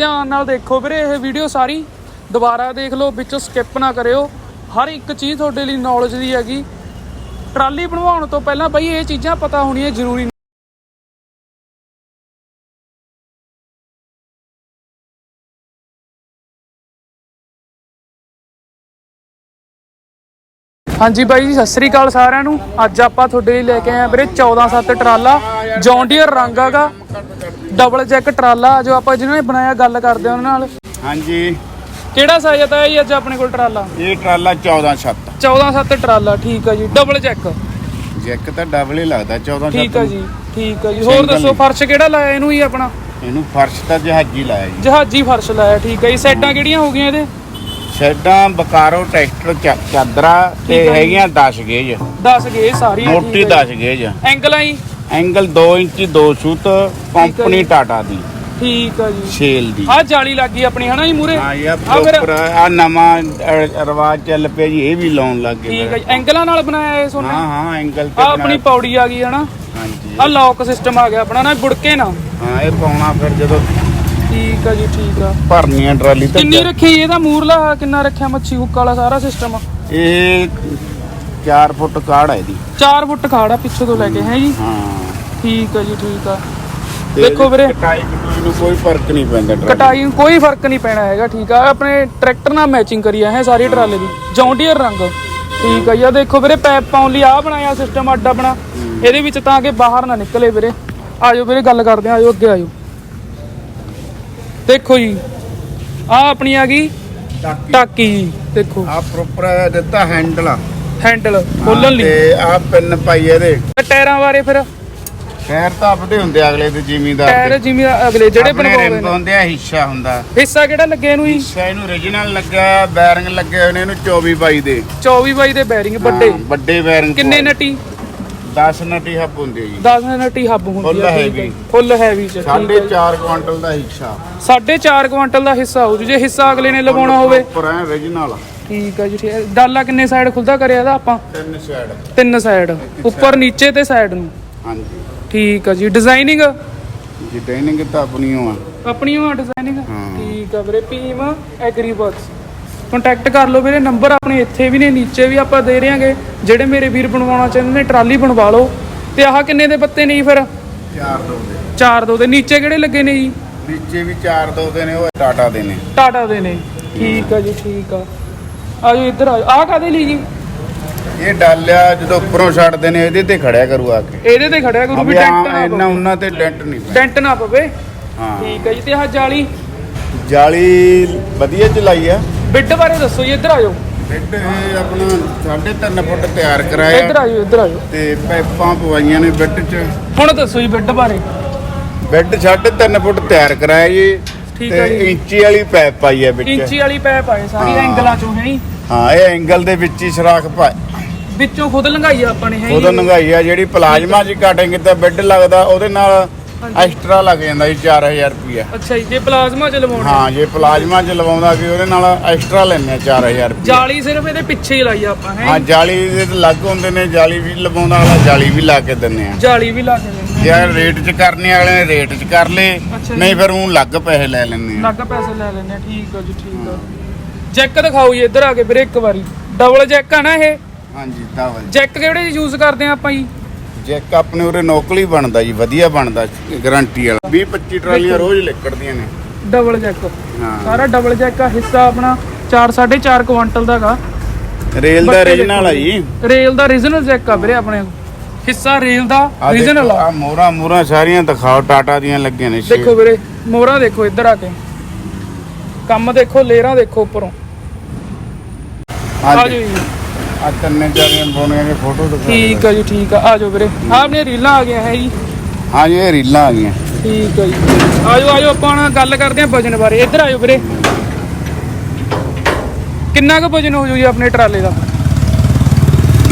ਧਿਆਨ ਨਾਲ ਦੇਖੋ ਵੀਰੇ, ਇਹ ਵੀਡੀਓ ਸਾਰੀ ਦੁਬਾਰਾ ਦੇਖ ਲਓ, ਵਿੱਚੋਂ ਸਕਿਪ ਨਾ ਕਰਿਓ। ਹਰ ਇੱਕ ਚੀਜ਼ ਤੁਹਾਡੇ ਲਈ ਨੌਲੇਜ ਦੀ ਹੈਗੀ। ਟਰਾਲੀ ਬਣਵਾਉਣ ਤੋਂ ਪਹਿਲਾਂ ਬਈ ਇਹ ਚੀਜ਼ਾਂ ਪਤਾ ਹੋਣੀਆਂ ਜ਼ਰੂਰੀ ਹਾਂਜੀ ਬਾਈ ਜੀ, ਸਤਿ ਸ੍ਰੀ ਅਕਾਲ ਸਾਰਿਆਂ ਨੂੰ। ਅੱਜ ਆਪਾਂ ਤੁਹਾਡੇ ਲਈ ਲੈ ਕੇ ਆਏ ਆ ਵੀਰੇ 14-7 ਟਰਾਲਾ। ਜੌਨ ਰੰਗ ਹੈਗਾ। ਡਬਲ ਜੈਕ ਟਰਾਲਾ ਜੋ ਆਪਾਂ ਜਿਹਨਾਂ ਨੇ ਬਣਾਇਆ ਗੱਲ ਕਰਦੇ ਆ ਉਹਨਾਂ ਨਾਲ। ਹਾਂਜੀ। ਕਿਹੜਾ ਸਾਈਜ਼ ਤਾਂ ਜੀ ਅੱਜ ਆਪਣੇ ਕੋਲ ਟਰਾਲਾ? ਇਹ ਟਰਾਲਾ 14 ਛੱਤ 14-7 ਟਰਾਲਾ ਠੀਕ ਆ ਜੀ। ਡਬਲ ਜੈਕ ਜੈਕ ਤਾਂ ਡਬਲ ਹੀ ਲੱਗਦਾ 14 ਠੀਕ ਆ ਛੱਤ ਜੀ ਠੀਕ ਆ ਜੀ। ਹੋਰ ਦੱਸੋ। ਫਰਸ਼ ਕਿਹੜਾ ਲਾਇਆ ਇਹਨੂੰ ਜੀ ਆਪਣਾ? ਇਹਨੂੰ ਫਰਸ਼ ਤਾਂ ਜਹਾਜੀ ਲਾਇਆ ਜੀ। ਜਹਾਜੀ ਫਰਸ਼ ਲਾਇਆ ਠੀਕ ਆ ਜੀ। ਸਾਈਡਾਂ ਕਿਹੜੀਆਂ ਹੋ ਗਈਆਂ ਇਹਦੇ? ਸ਼ੈਡਾਂ ਬਕਾਰੋ ਟਰੈਕਟਰ ਚਾਦਰਾ ਤੇ। ਹੈਗੀਆਂ 10 ਗੇਜ। 10 ਗਏ ਸਾਰੀਆਂ ਮੋਟੀ 10 ਗੇਜ। ਐਂਗਲਾਂ ਜੀ। ਐਂਗਲ 2 ਇੰਚੀ 2 ਸ਼ੂਤ ਕੰਪਨੀ। ਟਾਟਾ ਦੀ। ਠੀਕ ਆ ਜੀ। ਸੇਲ ਦੀ। ਆਹ ਜਾਲੀ ਲੱਗੀ ਆਪਣੀ ਹਨਾ ਜੀ ਮੂਰੇ ਹਾਂ ਇਹ ਪ੍ਰੋਪਰ ਆ ਨਵਾਂ ਅ, ਰਿਵਾਜ ਚੱਲ ਪਿਆ ਜੀ ਇਹ ਵੀ ਲਾਉਣ ਲੱਗ ਗਏ ਠੀਕ ਆ ਜੀ। ਐਂਗਲਾਂ ਨਾਲ ਬਣਾਇਆ ਇਹ ਸੋਨੇ? ਹਾਂ ਹਾਂ ਐਂਗਲ ਤੇ ਆ ਆਪਣੀ ਬਣਾ- ਪੌੜੀ ਆ ਗਈ ਹਨਾ? ਹਾਂਜੀ। ਆ ਲੌਕ ਸਿਸਟਮ ਆ ਗਿਆ ਆਪਣਾ ਨਾ ਬੁੜਕੇ ਨਾ ਹਾਂ ਇਹ ਪਾਉਣਾ ਫਿਰ ਜਦੋਂ ਠੀਕ ਆ ਜੀ ਠੀਕ ਆ। ਭਰਨੀ ਆ ਟਰਾਲੀ ਤੇ ਕਿੰਨੀ ਰੱਖੀ? ਇਹਦਾ ਮੂਰਲਾ ਕਿੰਨਾ ਰੱਖਿਆ? ਮੱਛੀ ਹੁੱਕ ਵਾਲਾ ਸਾਰਾ ਸਿਸਟਮ ਇਹ 4 ਫੁੱਟ ਕਾੜ ਹੈ ਇਹਦੀ। 4 ਫੁੱਟ ਖਾੜਾ ਪਿੱਛੇ ਤੋਂ ਲੈ ਕੇ ਹੈ ਜੀ? ਹਾਂ। ਠੀਕ ਆ ਜੀ ਠੀਕ ਆ। ਤੇ ਦੇਖੋ ਵੀਰੇ। ਕਟਾਈ ਕਟੂਈ ਨੂੰ ਕੋਈ ਫ਼ਰਕ ਨਹੀਂ ਪੈਂਦਾ ਟਰਾਲੀ ਕਟਾਈ ਨੂੰ ਕੋਈ ਫ਼ਰਕ ਨਹੀਂ ਪੈਣਾ ਹੈਗਾ ਠੀਕ ਆ। ਆਪਣੇ ਟਰੈਕਟਰ ਨਾਲ ਮੈਚਿੰਗ ਕਰੀ ਆ ਹੈ ਸਾਰੀ ਟਰਾਲੇ ਦੀ। ਜੌਂਡੀਅਰ ਰੰਗ। ਠੀਕ ਆ ਜੀ ਆ ਦੇਖੋ ਵੀਰੇ ਪੈਪ ਪਾਉਣ ਲਈ ਆ ਬਣਾਇਆ ਸਿਸਟਮ ਅੱਡ ਆਪਣਾ ਇਹਦੇ ਵਿੱਚ ਤਾਂ ਕਿ ਬਾਹਰ ਨਾ ਨਿਕਲੇ ਵੀਰੇ। ਆਜੋ ਵੀਰੇ ਗੱਲ ਕਰਦੇ ਆ ਆਜੋ ਅੱਗੇ ਆਜੋ। ਦੇਖੋ ਜੀ ਆ ਆਪਣੀ ਆ ਗਈ ਟਾਕੀ। ਦੇਖੋ। ਆ ਪ੍ਰੋਪਰ ਦਿੱਤਾ ਹੈਂਡਲ ਆ। ਹੈਂਡਲ ਖੋਲਣ ਲਈ। ਤੇ ਆ ਪਿੰਨ ਪਾਈ ਇਹਦੇ। ਤੇ ਟਾਇਰਾਂ ਬਾਰੇ ਫਿਰ? ਟਾਇਰ ਤਾਂ ਆਪਦੇ ਹੁੰਦੇ ਆ ਅਗਲੇ ਤੇ ਜ਼ਿਮੀਦਾਰ ਟਾਇਰ ਜਿਵੇਂ ਅਗਲੇ ਜਿਹੜੇ ਬਣਵਾਉਂਦੇ ਰਿੰਬ ਨੇ। ਹੁੰਦੇ ਆ ਹਿੱਸਾ ਹੁੰਦਾ। ਹਿੱਸਾ ਕਿਹੜਾ ਲੱਗਿਆ ਇਹਨੂੰ ਜੀ? ਹਿੱਸਾ ਇਹਨੂੰ origignal ਲੱਗਾ ਬੈਰਿੰਗ ਲੱਗੇ ਹੋਏ ਨੇ ਇਹਨੂੰ 24 ਬਾਈ ਦੇ। 24 ਬਾਈ ਦੇ ਬੈਰਿੰਗ ਵੱਡੇ ਹਾਂ, ਵੱਡੇ। ਬੈਰਿੰਗ ਕਿੰਨੇ ਨਟੀ? 10 ਨਟੀ ਹੱਬ ਹੁੰਦੇ ਜੀ। 10 ਨਟੀ ਹੱਬ ਹੁੰਦੀ ਆ ਠੀਕ ਹੈ। ਫੁੱਲ ਹੈਵੀ ਚ ਸਾਢੇ 4 ਕੁਆਂਟਲ ਦਾ ਹਿੱਸਾ। 4.5 ਕੁਇੰਟਲ ਦਾ ਹਿੱਸਾ ਹੋ ਜੂ। ਹਿੱਸਾ ਅਗਲੇ ਨੇ ਲਵਾਉਣਾ ਹੋਵੇ। ਉੱਪਰ ਹੈ origignal ਠੀਕ ਆ ਜੀ ਠੀਕ ਡਾਲਾ ਕਿੰਨੇ ਸਾਈਡ ਖੁੱਲਦਾ ਕਰਿਆ ਇਹਦਾ ਆਪਾਂ? ਤਿੰਨ ਸਾਈਡ ਤਿੰਨ ਸਾਈਡ ਉੱਪਰ ਨੀਚੇ ਤੇ ਸਾਈਡ ਨੂੰ? ਹਾਂਜੀ। ਠੀਕ ਆ ਜੀ। ਡਿਜ਼ਾਈਨਿੰਗ ਜੀ ਟ੍ਰੇਨਿੰਗ ਤਾਂ ਆਪਣੀ ਓ ਆ। ਆਪਣੀ ਉਹ ਡਿਜ਼ਾਈਨਿੰਗ ਹਾਂ। ਠੀਕ ਆ ਵੀਰੇ ਭੀਮ ਐਗਰੀ ਵਰਕਸ ਕੰਟੈਕਟ ਕਰ ਲਓ ਵੀਰੇ ਨੰਬਰ ਆਪਣੇ ਇੱਥੇ ਵੀ ਨੇ ਨੀਚੇ ਵੀ ਆਪਾਂ ਦੇ ਰਹੇਗੇ ਜਿਹੜੇ ਮੇਰੇ ਵੀਰ ਬਣਵਾਉਣਾ ਚਾਹੁੰਦੇ ਨੇ ਟਰਾਲੀ ਬਣਵਾ ਲਓ। ਤੇ ਆਹ ਕਿੰਨੇ ਦੇ ਪੱਤੇ ਨਹੀਂ ਫਿਰ? ਚਾਰ ਦੋ ਦੇ। ਚਾਰ ਦੋ ਦੇ। ਨੀਚੇ ਕਿਹੜੇ ਲੱਗੇ ਨੇ ਜੀ? ਨੀਚੇ ਵੀ ਚਾਰ ਦੋ ਦੇ ਨੇ ਉਹ ਟਾਟਾ ਦੇ ਨੇ। ਟਾਟਾ ਦੇ ਨੇ। ਠੀਕ ਆ ਜੀ ਠੀਕ ਆ। ਆਜੋ ਇੱਧਰ ਆਜੋ ਆਹ ਕਾਦੇ ਲਈ ਜੀ? ਇਹ ਡਾਲਿਆ ਜਦੋਂ ਉੱਪਰੋਂ ਛੱਡਦੇ ਨੇ ਇਹਦੇ ਤੇ ਖੜਿਆ ਕਰੂ ਆ ਕੇ। ਇਹਦੇ ਤੇ ਖੜਿਆ ਗੁਰੂ ਵੀ ਟੈਂਟ ਨਾ ਇੰਨਾ ਪਵੇ। ਉਹਨਾਂ ਤੇ ਡੈਂਟ ਨਹੀਂ ਪੈਂਦਾ ਟੈਂਟ ਨਾ ਪਵੇ। ਹਾਂ। ਠੀਕ ਆ ਜੀ ਤੇ ਆਹ ਜਾਲੀ। ਜਾਲੀ ਵਧੀਆ ਚਲਾਈ ਆ। ਬਿੱਡ ਬਾਰੇ ਦੱਸੋ ਜੀ ਇੱਧਰ ਆਜੋ ਬੈੱਡ ਇਹ ਆਪਣਾ 3.5 ਫੁੱਟ ਤਿਆਰ ਕਰਾਇਆ। ਇੱਧਰ ਆਜੋ ਇੱਧਰ ਆਜੋ ਤੇ ਪਾਈਪਾਂ ਪਵਾਈਆਂ ਨੇ ਬੈੱਡ 'ਚ। ਹੁਣ ਦੱਸੋ ਜੀ ਬਿੱਡ ਬਾਰੇ। ਬੈੱਡ 3.5 ਫੁੱਟ ਤਿਆਰ ਕਰਾਇਆ ਜੀ। ਠੀਕ ਆ ਜੀ। ਇੰਚੀ ਵਾਲੀ ਪਾਈਪ ਪਾਈ ਹੈ ਵਿੱਚ। ਇੰਚੀ ਵਾਲੀ ਪੈਪ ਆਏ ਸਾਰੀ ਹਾਂ। ਐਂਗਲਾਂ ਚੋਂ ਹੈ ਜੀ। ਹਾਂ ਇਹ ਐਂਗਲ ਦੇ ਵਿੱਚ ਹੀ ਸਰਾਖ ਪਾ ਵਿੱਚੋਂ ਖੁਦ ਲੰਗਾਈ ਆ ਆਪਾਂ ਨੇ ਹੈ ਉਹਦਾ ਨੰਗਾਈ ਆ ਜਿਹੜੀ ਪਲਾਜ਼ਮਾ 'ਚ ਕਟਿੰਗ ਤੇ ਬੈੱਡ ਲੱਗਦਾ ਉਹਦੇ ਨਾਲ। ਐਕਸਟਰਾ ਲੱਗ ਜਾਂਦਾ ਜੀ 4000 ਰੁਪਿਆ ਅੱਛਾ ਜੀ ਜੇ ਪਲਾਜ਼ਮਾ ਚ ਲਵਾਉਣਾ ਹਾਂ ਜੇ ਪਲਾਜ਼ਮਾ 'ਚ ਲਵਾਉਂਦਾ ਕਿ ਉਹਦੇ ਨਾਲ ਐਕਸਟਰਾ ਲੈਂਦੇ ਆ 4000 ਰੁਪਏ ਜਾਲੀ ਸਿਰਫ ਇਹਦੇ ਪਿੱਛੇ ਹੀ ਲਾਈ ਆ ਆਪਾਂ ਹੈ? ਹਾਂ ਜਾਲੀ ਦੇ ਤਾਂ ਲੱਗ ਹੁੰਦੇ ਨੇ ਜਾਲੀ ਵੀ ਲਵਾਉਂਦਾ ਵਾਲਾ ਜਾਲੀ ਵੀ ਲਾ ਕੇ ਦਿੰਨੇ ਆ। ਜਾਲੀ ਵੀ ਲਾ ਕੇ ਦਿੰਦੇ ਜੇ ਰੇਟ 'ਚ ਕਰਨੇ ਵਾਲੇ ਨੇ ਰੇਟ 'ਚ ਕਰ ਲੇ ਅੱਛਾ ਜੀ। ਨਹੀਂ ਫਿਰ ਉਹ ਲੱਗ ਪੈਸੇ ਲੈ ਲੈਂਦੇ ਆ। ਲੱਗ ਪੈਸੇ ਲੈ ਲੈਣੇ ਠੀਕ ਆ ਜੀ ਠੀਕ ਆ। ਜੈਕ ਦਿਖਾਓ ਜੀ ਇੱਧਰ ਆ ਕੇ ਵੀਰੇ ਇੱਕ ਵਾਰੀ। ਡਬਲ ਜੈਕ ਆ ਨਾ ਇਹ? ਹਾਂਜੀ ਦਾਵਲ ਜੈਕ। ਕਿਹੜੇ ਯੂਜ਼ ਕਰਦੇ ਆ ਆਪਾਂ ਜੀ? ਜੈਕ ਆਪਣੇ ਉਰੇ ਨੋਕਲੀ ਬਣਦਾ ਜੀ ਵਧੀਆ ਬਣਦਾ ਗਾਰੰਟੀ ਵਾਲਾ। 20 25 ਟਰਾਲੀਆਂ ਰੋਜ਼ ਲਿਕੜਦੀਆਂ ਨੇ। Double jack. ਹਾਂ। ਸਾਰਾ ਡਬਲ ਜੈਕ ਆ ਹਿੱਸਾ ਆਪਣਾ 4 4.5 ਕੁਇੰਟਲ ਦਾਗਾ ਰੇਲ ਦਾ ਰੀਜਨਲ ਆ ਜੀ। ਰੇਲ ਦਾ ਰੀਜਨਲ ਜੈਕ ਆ ਵੀਰੇ ਆਪਣੇ। ਹਿੱਸਾ ਰੇਲ ਦਾ ਰੀਜਨਲ ਆ। ਮੋਰਾ ਮੋਰਾ ਸਾਰੀਆਂ ਦਿਖਾਓ ਟਾਟਾ ਦੀਆਂ ਲੱਗੀਆਂ ਨੇ। ਦੇਖੋ ਵੀਰੇ ਮੋਹਰਾਂ ਦੇਖੋ ਇੱਧਰ ਆ ਕੇ। ਕੰਮ ਦੇਖੋ ਲੇਅਰਾਂ ਦੇਖੋ ਉੱਪਰੋਂ। ਆ ਹਾਂਜੀ ਜੀ। ਆ ਤਿੰਨੇ ਚਾਰੀਆਂ ਬੋਨੀਆਂ ਦੀ ਫੋਟੋ ਦਿਖਾ ਠੀਕ ਆ ਜੀ ਠੀਕ ਆ। ਆ ਜਾਓ ਵੀਰੇ। ਆਪਣੀਆਂ ਰੀਲਾਂ ਆ ਗਈਆਂ ਹੈ ਜੀ? ਹਾਂਜੀ ਇਹ ਰੀਲਾਂ ਆ ਗਈਆਂ। ਠੀਕ ਆ ਜੀ। ਆਜੋ ਆਜੋ ਆਪਾਂ ਹੁਣ ਗੱਲ ਕਰਦੇ ਹਾਂ ਵਜਨ ਬਾਰੇ। ਇੱਧਰ ਆਜੋ ਵੀਰੇ। ਕਿੰਨਾ ਕੁ ਵਜਨ ਹੋ ਜੂ ਜੀ ਆਪਣੇ ਟਰਾਲੇ ਦਾ?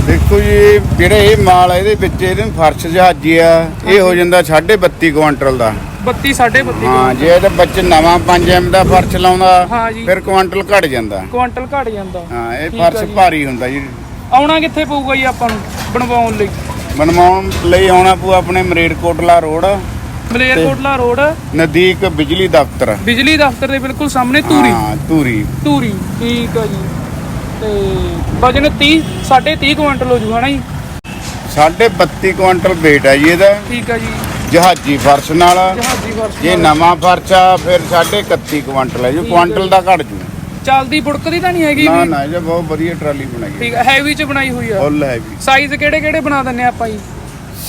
ਦੇਖੋ ਜੀ ਇਹ ਜਿਹੜਾ ਇਹ ਮਾਲ ਆ ਇਹਦੇ ਵਿੱਚ ਇਹਦੇ ਫਰਸ਼ ਜਹਾਜੀ ਆ। ਇਹ ਹੋ ਜਾਂਦਾ 32.5 ਕੁਆਂਟਲ ਦਾ। 32 32.5 ਹਾਂ ਜੇ ਇਹਦੇ ਵਿੱਚ ਨਵਾਂ 5 ਐਮ ਦਾ ਫਰਸ਼ ਲਾਉਂਦਾ ਹਾਂ ਜੀ। ਫਿਰ ਕੁਆਂਟਲ ਘਟ ਜਾਂਦਾ। ਕੁਆਂਟਲ ਘਟ ਜਾਂਦਾ। ਹਾਂ ਇਹ ਠੀਕ ਆ ਫਰਸ਼ ਜੀ। ਭਾਰੀ ਹੁੰਦਾ ਜੀ। ਆਉਣਾ ਕਿੱਥੇ ਪਊਗਾ ਜੀ ਆਪਾਂ ਨੂੰ ਬਣਵਾਉਣ ਲਈ? ਬਣਵਾਉਣ ਲਈ ਆਉਣਾ ਪਊ ਆਪਣੇ ਮਰੇਡਕੋਟਲਾ ਰੋਡ ਮਲੇਰਕੋਟਲਾ ਰੋਡ। ਨਦੀਕ ਬਿਜਲੀ ਦਫ਼ਤਰ। ਬਿਜਲੀ ਦਫ਼ਤਰ ਦੇ ਬਿਲਕੁਲ ਸਾਹਮਣੇ ਧੂਰੀ। ਹਾਂ ਧੂਰੀ। ਧੂਰੀ ਠੀਕ ਆ ਜੀ। ਤੇ ਵਜਨ 30 30.5 ਕੁਇੰਟਲ ਹੋ ਜੂਗਾ ਨਾ ਜੀ? ਸਾਢੇ 32 ਕੁਇੰਟਲ weight ਹੈ ਜੀ ਇਹਦਾ। ਠੀਕ ਆ ਜੀ। ਜਹਾਜੀ ਫਰਸ਼ ਨਾਲ। ਜਹਾਜ਼ੀ ਫਰਸ਼ ਜੇ। ਨਵਾਂ ਫਰਸ਼ ਆ ਫਿਰ ਸਾਢੇ 31 ਕੁਇੰਟਲ ਹੈ ਜੀ ਹੈ ਕੁਇੰਟਲ ਦਾ ਘਟ ਜੂ। ਚੱਲਦੀ ਬੁੜਕਦੀ ਤਾਂ ਨਹੀਂ ਹੈਗੀ ਨਾ ਵੀ? ਨਾ ਇਹ ਬਹੁਤ ਵਧੀਆ ਟਰਾਲੀ ਬਣਾਈ ਹੈ ਠੀਕ ਆ ਹੈਵੀ ਚ ਬਣਾਈ ਹੋਈ ਆ। ਫੁੱਲ ਹੈਵੀ ਸਾਈਜ਼ ਕਿਹੜੇ ਕਿਹੜੇ ਬਣਾ ਦਿੰਨੇ ਆ ਆਪਾਂ ਜੀ?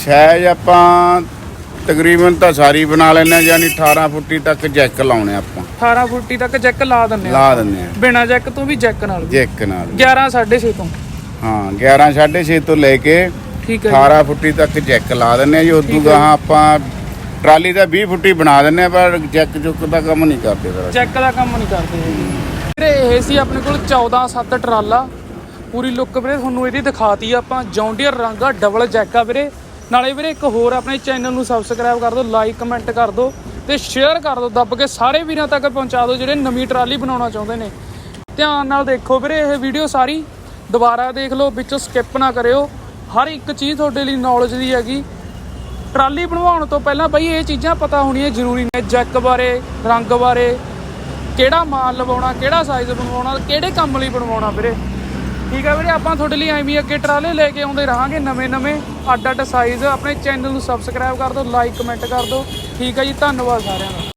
ਸਾਈਜ਼ ਆਪਾਂ ਤਕਰੀਬਨ ਤਾਂ ਸਾਰੀ ਬਣਾ ਹਾਂ ਯਾਨੀ 18 ਫੁੱਟੀ ਤੱਕ ਜੈਕ ਲਾਉਣੇ ਆਪਾਂ। 18 ਫੁੱਟੀ ਤੱਕ ਜੈਕ ਲਾ ਦਿੰਨੇ ਲਾ ਆ। ਬਿਨਾ ਜੈਕ ਤੋਂ ਵੀ ਜੈਕ ਨਾਲ। ਜੈਕ ਨਾਲ। 11 6.5 ਤੋਂ। ਹਾਂ 11 6.5 ਤੋਂ ਲੈ ਕੇ ਠੀਕ ਹੈ 18 ਫੁੱਟੀ ਤੱਕ ਜੈਕ ਲਾ ਦਿੰਦੇ ਆ ਜੀ ਉਦੋਂ। ਗਾਹਾਂ ਆਪਾਂ ਟਰਾਲੀ ਦਾ 20 ਫੁੱਟੀ ਬਣਾ ਦਿੰਦੇ ਆ ਪਰ ਜੈਕ ਚੁੱਕ ਦਾ ਕੰਮ ਨਹੀਂ ਕਰਦੇ ਫਿਰ ਚੈੱਕ ਦਾ ਕੰਮ ਨਹੀਂ ਕਰਦੇ ਹੈਗੇ ਵੀਰੇ ਇਹ ਸੀ ਆਪਣੇ ਕੋਲ 14 7 ਟਰਾਲਾ। ਪੂਰੀ ਲੁੱਕ ਵੀਰੇ ਤੁਹਾਨੂੰ ਇਹਦੀ ਦਿਖਾਤੀ ਆਪਾਂ। ਜੌਂਡੀਅਰ ਰੰਗ ਆ ਡਬਲ ਜੈਕ ਆ ਵੀਰੇ। ਨਾਲੇ ਵੀਰੇ ਇੱਕ ਹੋਰ ਆਪਣੇ ਚੈਨਲ ਨੂੰ ਸਬਸਕ੍ਰਾਈਬ ਕਰ ਦਿਓ ਲਾਈਕ ਕਮੈਂਟ ਕਰ ਦਿਓ ਤੇ ਸ਼ੇਅਰ ਕਰ ਦਿਓ ਦੱਬ ਕੇ ਸਾਰੇ ਵੀਰਾਂ ਤੱਕ ਪਹੁੰਚਾ ਦਿਓ ਜਿਹੜੇ ਨਵੀਂ ਟਰਾਲੀ ਬਣਾਉਣਾ ਚਾਹੁੰਦੇ ਨੇ। ਧਿਆਨ ਨਾਲ ਦੇਖੋ ਵੀਰੇ ਇਹ ਵੀਡੀਓ ਸਾਰੀ। ਦੁਬਾਰਾ ਦੇਖ ਲਓ ਵਿੱਚੋਂ ਸਕਿਪ ਨਾ ਕਰਿਓ। ਹਰ ਇੱਕ ਚੀਜ਼ ਤੁਹਾਡੇ ਲਈ ਨੌਲੇਜ ਦੀ ਹੈਗੀ। ਟਰਾਲੀ ਬਣਵਾਉਣ ਤੋਂ ਪਹਿਲਾਂ ਬਈ ਇਹ ਚੀਜ਼ਾਂ ਪਤਾ ਹੋਣੀਆਂ ਜ਼ਰੂਰੀ ਨੇ, ਜੈਕ ਬਾਰੇ, ਰੰਗ ਬਾਰੇ, ਕਿਹੜਾ ਮਾਲ ਲਵਾਉਣਾ, ਕਿਹੜਾ ਸਾਈਜ਼ ਬਣਵਾਉਣਾ, ਕਿਹੜੇ ਕੰਮ ਲਈ ਬਣਵਾਉਣਾ ਵੀਰੇ। ਠੀਕ ਹੈ ਵੀਰੇ, ਆਪਾਂ ਤੁਹਾਡੇ ਲਈ ਐਵੇਂ ਅੱਗੇ ਟਰਾਲੇ ਲੈ ਕੇ ਆਉਂਦੇ ਰਹਾਂਗੇ ਨਵੇਂ ਨਵੇਂ, ਅੱਡ ਅੱਡ ਸਾਈਜ਼ ਆਪਣੇ ਚੈਨਲ ਨੂੰ ਸਬਸਕ੍ਰਾਈਬ ਕਰ ਦਿਓ ਲਾਈਕ ਕਮੈਂਟ ਕਰ ਦਿਓ। ਠੀਕ ਹੈ ਜੀ, ਧੰਨਵਾਦ ਸਾਰਿਆਂ ਦਾ।